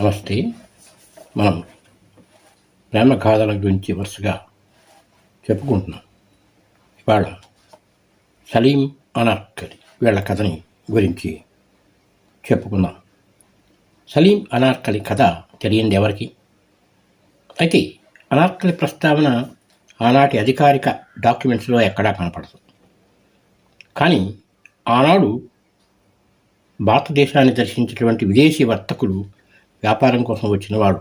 నమస్తే. మనం ప్రేమ గాథల గురించి వరుసగా చెప్పుకుంటున్నాం. ఇవాళ సలీం అనార్కలి వీళ్ళ కథని గురించి చెప్పుకుందాం. సలీం అనార్కలి కథ తెలియంది ఎవరికి? అయితే అనార్కలి ప్రస్తావన ఆనాటి అధికారిక డాక్యుమెంట్స్లో ఎక్కడా కనపడదు. కానీ ఆనాడు భారతదేశాన్ని దర్శించినటువంటి విదేశీ వర్తకులు వ్యాపారం కోసం వచ్చిన వాడు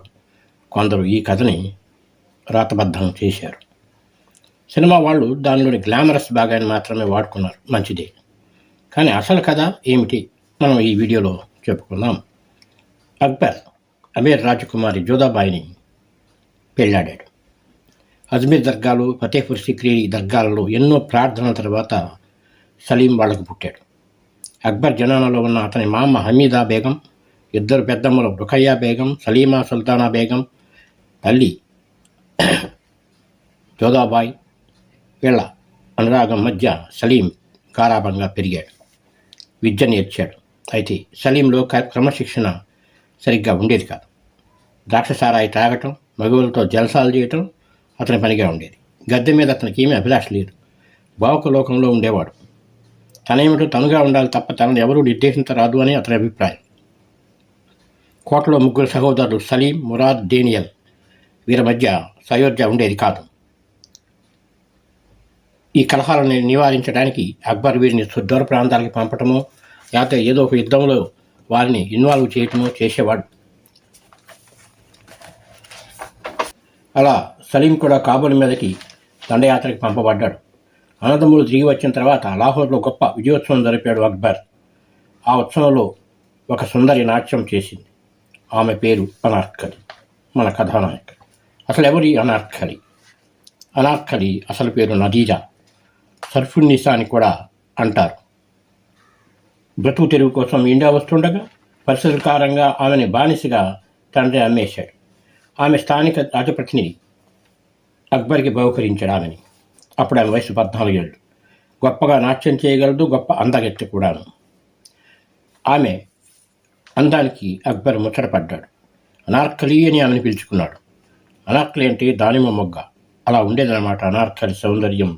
కొందరు ఈ కథని రాతబద్ధం చేశారు. సినిమా వాళ్ళు దానిలోని గ్లామరస్ భాగాన్ని మాత్రమే వాడుకున్నారు. మంచిదే. కానీ అసలు కథ ఏమిటి? మనం ఈ వీడియోలో చెప్పుకుందాం. అక్బర్ అమీర్ రాజకుమారి జోదాబాయిని పెళ్ళాడాడు అజ్మీర్ దర్గాలు ఫతేపూర్ సిక్రీ దర్గాలలో ఎన్నో ప్రార్థనల తర్వాత సలీం వాళ్ళకు పుట్టాడు. అక్బర్ జనానాలో ఉన్న అతని మామ హమీదా బేగం ఇద్దరు పెద్దమ్మలు రుఖయ్యా బేగం సలీమా సుల్తానా బేగం తల్లి జోదాబాయ్ వీళ్ళ అనురాగం మధ్య సలీం గారాభంగా పెరిగాడు. విద్య నేర్చాడు. అయితే సలీంలో క్రమశిక్షణ సరిగ్గా ఉండేది కాదు. ద్రాక్షసారాయి తాగటం మగువులతో జలసాలు చేయటం అతని పనిగా ఉండేది. గద్దె మీద అతనికి ఏమీ అభిలాష లేదు. బావక లోకంలో ఉండేవాడు. తనేమిటో తనుగా ఉండాలి తప్ప తనను ఎవరూ నిర్దేశించరాదు అని అతని అభిప్రాయం. కోటలో ముగ్గురు సహోదరులు సలీం మురాద్ డేనియల్. వీరి మధ్య సయోధ్య ఉండేది కాదు. ఈ కలహాలను నివారించడానికి అక్బర్ వీరిని సుదూర ప్రాంతాలకు పంపటమో లేకపోతే ఏదో ఒక యుద్ధంలో వారిని ఇన్వాల్వ్ చేయటమో చేసేవాడు. అలా సలీం కూడా కాబూల్ మీదకి దండయాత్రకి పంపబడ్డాడు. అనంతములు తిరిగి వచ్చిన తర్వాత లాహోర్లో గొప్ప విజయోత్సవం జరిపాడు అక్బర్. ఆ ఉత్సవంలో ఒక సుందరి నాట్యం చేసింది. ఆమె పేరు అనార్కలి మన కథానాయక అసలు ఎవరి అనార్కలి? అనార్కలి అసలు పేరు నదీజా. సర్ఫున్నిసా అని కూడా అంటారు. బ్రతుకు తెరువు కోసం ఇండియా వస్తుండగా పరిస్థితుల కారంగా ఆమెని బానిసగా తండ్రి అమ్మేశాడు. ఆమె స్థానిక రాజప్రతినిధి. అక్బర్కి బహుకరించాడు ఆమెని. అప్పుడు ఆమె వయసు పద్నాలుగేళ్ళు గొప్పగా నాట్యం చేయగలదు గొప్ప అందగెత్తి కూడాను. ఆమె అందానికి అక్బర్ ముచ్చటపడ్డాడు. అనార్కలి అని ఆమెను పిలుచుకున్నాడు. అనార్కలి అంటే దానిమ్మ మొగ్గ. అలా ఉండేదన్నమాట అనార్కలి సౌందర్యం.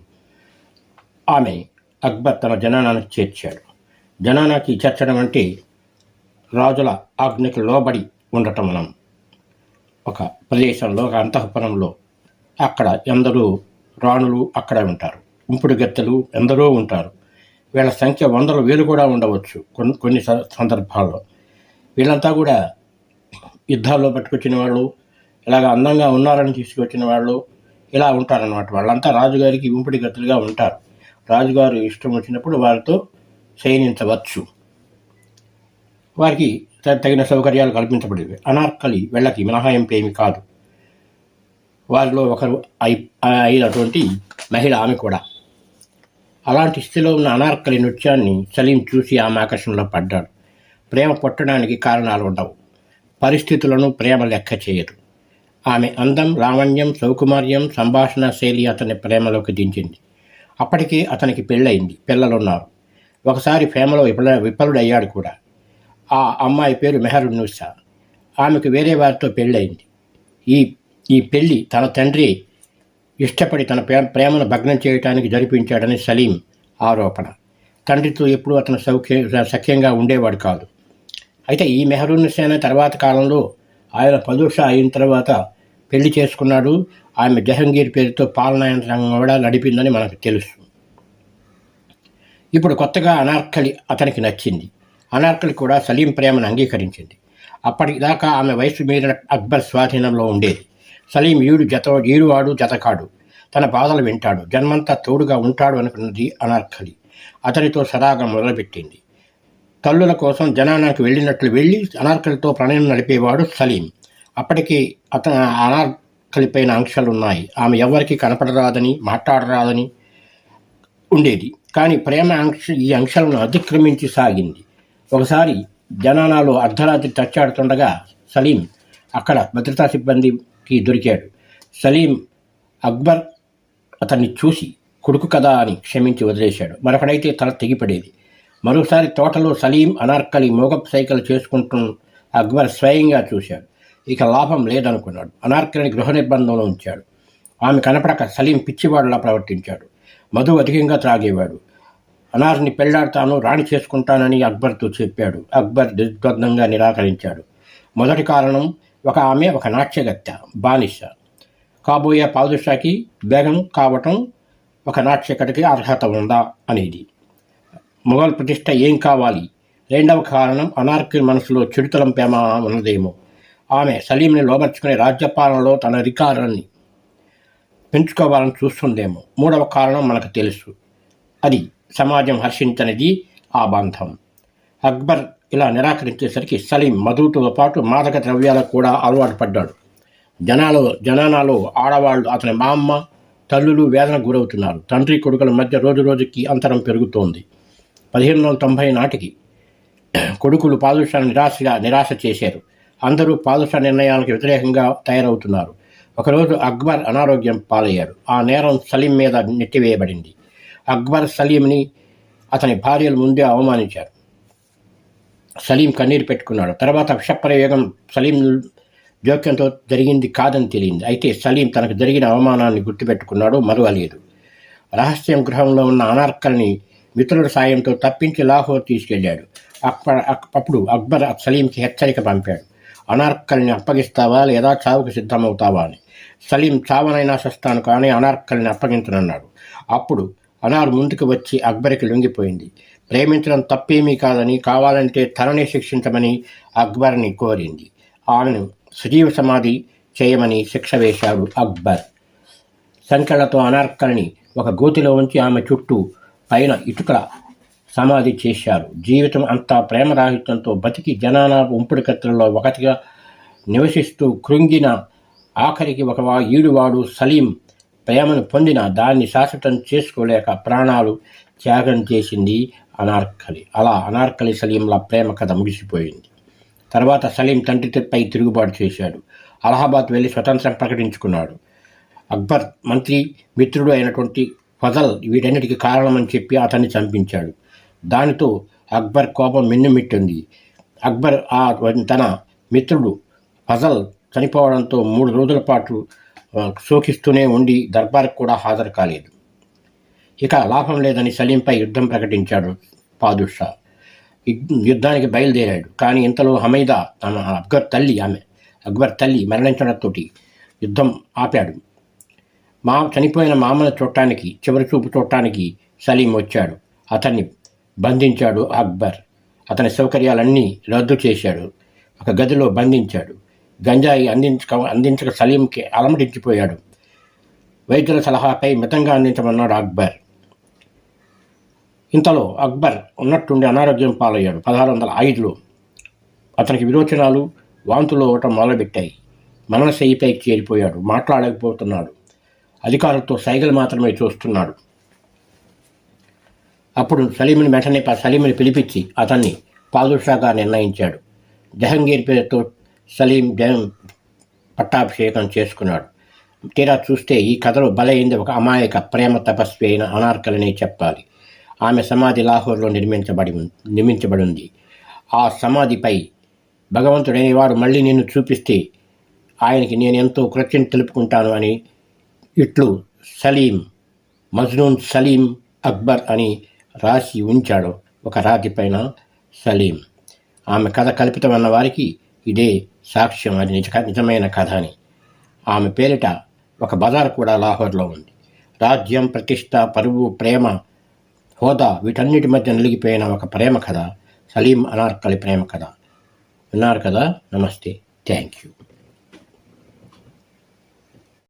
ఆమె అక్బర్ తన జనానానికి చేర్చాడు. జనానాకి చేర్చడం అంటే రాజుల ఆజ్ఞకి లోబడి ఉండటం మనం ఒక ప్రదేశంలో ఒక అంతఃపురంలో అక్కడ ఎందరో రాణులు అక్కడే ఉంటారు. ఉంపుడు గత్తెలు ఎందరో ఉంటారు. వీళ్ళ సంఖ్య వందల వేలు కూడా ఉండవచ్చు కొన్ని కొన్ని స- సందర్భాల్లో. వీళ్ళంతా కూడా యుద్ధాల్లో పట్టుకొచ్చిన వాళ్ళు ఇలాగ అందంగా ఉన్నారని తీసుకొచ్చిన వాళ్ళు ఇలా ఉంటారన్నమాట. వాళ్ళంతా రాజుగారికి ఉంపుడి గతులుగా ఉంటారు. రాజుగారు ఇష్టం వచ్చినప్పుడు వారితో శయనించవచ్చు. వారికి తగిన సౌకర్యాలు కల్పించబడేవి. అనార్కలి వెళ్ళకి మినహాయింపు ఏమి కాదు. వారిలో ఒకరు అయి అయినటువంటి మహిళ ఆమె కూడా. అలాంటి స్థితిలో ఉన్న అనార్కలి నృత్యాన్ని సలీం చూసి ఆమె ఆకర్షణలో పడ్డాడు. ప్రేమ పుట్టడానికి కారణాలు ఉండవు. పరిస్థితులను ప్రేమ లెక్క చేయదు. ఆమె అందం లావణ్యం సౌకుమార్యం సంభాషణ శైలి అతని ప్రేమలోకి దించింది. అప్పటికే అతనికి పెళ్ళయింది. పిల్లలున్నారు. ఒకసారి ప్రేమలో విఫల విఫలుడయ్యాడు కూడా. ఆ అమ్మాయి పేరు మెహరున్నుసా ఆమెకు వేరే వారితో పెళ్ళయింది. ఈ ఈ పెళ్ళి తన తండ్రి ఇష్టపడి తన ప్రేమను భగ్నం చేయటానికి జరిపించాడని సలీం ఆరోపణ. తండ్రితో ఎప్పుడూ అతను సౌఖ్య సఖ్యంగా ఉండేవాడు కాదు. అయితే ఈ మెహరున్నిసేన తర్వాత కాలంలో ఆయన పదుషా అయిన తర్వాత పెళ్ళి చేసుకున్నాడు. ఆమె జహంగీర్ పేరుతో పాలనాయంత్రం కూడా నడిపిందని మనకు తెలుసు. ఇప్పుడు కొత్తగా అనార్కలి అతనికి నచ్చింది. అనార్కలి కూడా సలీం ప్రేమను అంగీకరించింది. అప్పటిదాకా ఆమె వయసు మీరిన అక్బర్ స్వాధీనంలో ఉండేది. సలీం ఈడు జత ఈడువాడు జతకాడు. తన బాధలు వింటాడు. జన్మంతా తోడుగా ఉంటాడు అనుకున్నది అనార్కలి. అతనితో సరాగా మొదలుపెట్టింది. తల్లుల కోసం జనానాకి వెళ్ళినట్లు వెళ్ళి అనార్కలితో ప్రణయం నడిపేవాడు సలీం. అప్పటికి అతను అనార్కలిపైన ఆంక్షలు ఉన్నాయి ఆమె ఎవరికి కనపడరాదని మాట్లాడరాదని ఉండేది. కానీ ప్రేమ ఆంక్ష ఈ అంశాలను అతిక్రమించి సాగింది. ఒకసారి జనానాలో అర్ధరాత్రి తచ్చాడుతుండగా సలీం అక్కడ భద్రతా సిబ్బందికి దొరికాడు. సలీం అక్బర్ అతన్ని చూసి కొడుకు కదా అని క్షమించి వదిలేశాడు. మరొకడైతే తల తెగిపడేది. మరోసారి తోటలో సలీం అనార్కలి మోగప్ సైకిల్ చేసుకుంటూ అక్బర్ స్వయంగా చూశాడు. ఇక లాభం లేదనుకున్నాడు. అనార్కలిని గృహ నిర్బంధంలో ఉంచాడు. ఆమె కనపడక సలీం పిచ్చివాడులా ప్రవర్తించాడు. మధు అధికంగా త్రాగేవాడు. అనార్ని పెళ్ళాడతాను రాణి చేసుకుంటానని అక్బర్తో చెప్పాడు. అక్బర్ నిర్బంధంగా నిరాకరించాడు. మొదటి కారణం ఒక ఆమె ఒక నాట్యగత్య బానిస. కాబోయే పాదుషాకి బేగం కావటం ఒక నాట్యకటికి అర్హత ఉందా అనేది. మొఘల్ ప్రతిష్ట ఏం కావాలి? రెండవ కారణం అనార్కి మనసులో చిడుతలం ప్రేమ ఉన్నదేమో. ఆమె సలీంని లోబర్చుకునే రాజ్యపాలనలో తన అధికారాన్ని పెంచుకోవాలని చూస్తుందేమో. మూడవ కారణం మనకు తెలుసు. అది సమాజం హర్షించనిది ఆ బంధం. అక్బర్ ఇలా నిరాకరించేసరికి సలీం మధుతో పాటు మాదక ద్రవ్యాలకు కూడా అలవాటు పడ్డాడు. జనాలు జనానాలో ఆడవాళ్ళు అతని మా అమ్మ తల్లులు వేదన గురవుతున్నారు. తండ్రి కొడుకుల మధ్య రోజు రోజుకి అంతరం పెరుగుతోంది. పదిహేను వందల తొంభై నాటికి కొడుకులు పాదుషా నిరాశగా నిరాశ చేశారు. అందరూ పాదుషా నిర్ణయాలకు వ్యతిరేకంగా తయారవుతున్నారు. ఒకరోజు అక్బర్ అనారోగ్యం పాలయ్యాడు ఆ నేరం సలీం మీద నెట్టివేయబడింది. అక్బర్ సలీంని అతని భార్యల ముందే అవమానించారు. సలీం కన్నీరు పెట్టుకున్నాడు. తర్వాత విషప్రయోగం సలీం జోక్యంతో జరిగింది కాదని తెలియంది. అయితే సలీం తనకు జరిగిన అవమానాన్ని గుర్తుపెట్టుకున్నాడు మరువలేదు. రహస్యం గృహంలో ఉన్న అనార్కల్ని మిత్రుల సాయంతో తప్పించి లాహోర్ తీసుకెళ్ళాడు. అక్బర్ అప్పుడు అక్బర్ సలీంకి హెచ్చరిక పంపాడు. అనార్కల్ని అప్పగిస్తావా లేదా చావుకు సిద్ధమవుతావా అని. సలీం చావనైనా సస్తాను కానీ అనార్కల్ని అప్పగించనన్నాడు. అప్పుడు అనార్ ముందుకు వచ్చి అక్బర్కి లొంగిపోయింది. ప్రేమించడం తప్పేమీ కాదని కావాలంటే తననే శిక్షించమని అక్బర్ని కోరింది. ఆమెను సజీవ సమాధి చేయమని శిక్ష వేశాడు అక్బర్. సంఖ్యలతో అనార్కల్ని ఒక గోతిలో ఉంచి ఆమె చుట్టూ పైన ఇటుకల సమాధి చేశారు. జీవితం అంతా ప్రేమరాహిత్యంతో బతికి జనాన ఉంపుడుకత్తులలో ఒకటిగా నివసిస్తూ కృంగిన ఆఖరికి ఒక ఈడువాడు సలీం ప్రేమను పొందిన దాన్ని శాశ్వతం చేసుకోలేక ప్రాణాలు త్యాగం చేసింది అనార్కలి. అలా అనార్కలి సలీంల ప్రేమ కథ ముగిసిపోయింది. తర్వాత సలీం తండ్రిపై తిరుగుబాటు చేశాడు. అలహాబాద్ వెళ్ళి స్వతంత్రం ప్రకటించుకున్నాడు. అక్బర్ మంత్రి మిత్రుడు అయినటువంటి ఫజల్ వీటన్నిటికీ కారణమని చెప్పి అతన్ని చంపించాడు. దానితో అక్బర్ కోపం మిన్నుమిట్టింది. అక్బర్ ఆ తన మిత్రుడు ఫజల్ చనిపోవడంతో మూడు రోజుల పాటు శోకిస్తూనే ఉండి దర్బార్కు కూడా హాజరు కాలేదు. ఇక లాభం లేదని సలీంపై యుద్ధం ప్రకటించాడు పాదుషా. యుద్ధానికి బయలుదేరాడు. కానీ ఇంతలో హమైదా తన అక్బర్ తల్లి ఆమె అక్బర్ తల్లి మరణించడంతో యుద్ధం ఆపాడు. మా చనిపోయిన మామను చూడటానికి చివరి చూపు చూడటానికి సలీం వచ్చాడు. అతన్ని బంధించాడు అక్బర్. అతని సౌకర్యాలన్నీ రద్దు చేశాడు. ఒక గదిలో బంధించాడు. గంజాయి అందించక అందించక సలీంకి అలమటించిపోయాడు. వైద్యుల సలహాపై మితంగా అందించమన్నాడు అక్బర్. ఇంతలో అక్బర్ ఉన్నట్టుండి అనారోగ్యం పాలయ్యాడు. పదహారు వందల ఐదులో అతనికి విరోచనాలు వాంతులు అవ్వటం మొదలుపెట్టాయి. మననశయ్యిపై చేరిపోయాడు. మాట్లాడకపోతున్నాడు. అధికారులతో సైగలు మాత్రమే చూస్తున్నాడు. అప్పుడు సలీంని వెంటనే సలీంని పిలిపించి అతన్ని పాదుషాగా నిర్ణయించాడు. జహంగీర్ పేరుతో సలీం జహం పట్టాభిషేకం చేసుకున్నాడు. తీరా చూస్తే ఈ కథలో బలైంది ఒక అమాయక ప్రేమ తపస్వి అయిన అనార్కలిని చెప్పాలి. ఆమె సమాధి లాహోర్లో నిర్మించబడి నిర్మించబడి ఉంది ఆ సమాధిపై భగవంతుడైన మళ్ళీ నిన్ను చూపిస్తే ఆయనకి నేను ఎంతో కృత్యం తెలుపుకుంటాను అని ఇట్లు సలీం మజ్నూన్ సలీం అక్బర్ అని రాసి ఉంచాడు ఒక రాతిపైన సలీం. ఆమె కథ కల్పితమన్న వారికి ఇదే సాక్ష్యం. అది నిజ నిజమైన కథ అని. ఆమె పేరిట ఒక బజార్ కూడా లాహోర్లో ఉంది. రాజ్యం ప్రతిష్ట పరువు ప్రేమ హోదా వీటన్నిటి మధ్య నలిగిపోయిన ఒక ప్రేమ కథ సలీం అనార్కలి ప్రేమ కథ. విన్నారు కదా? నమస్తే. Thank you.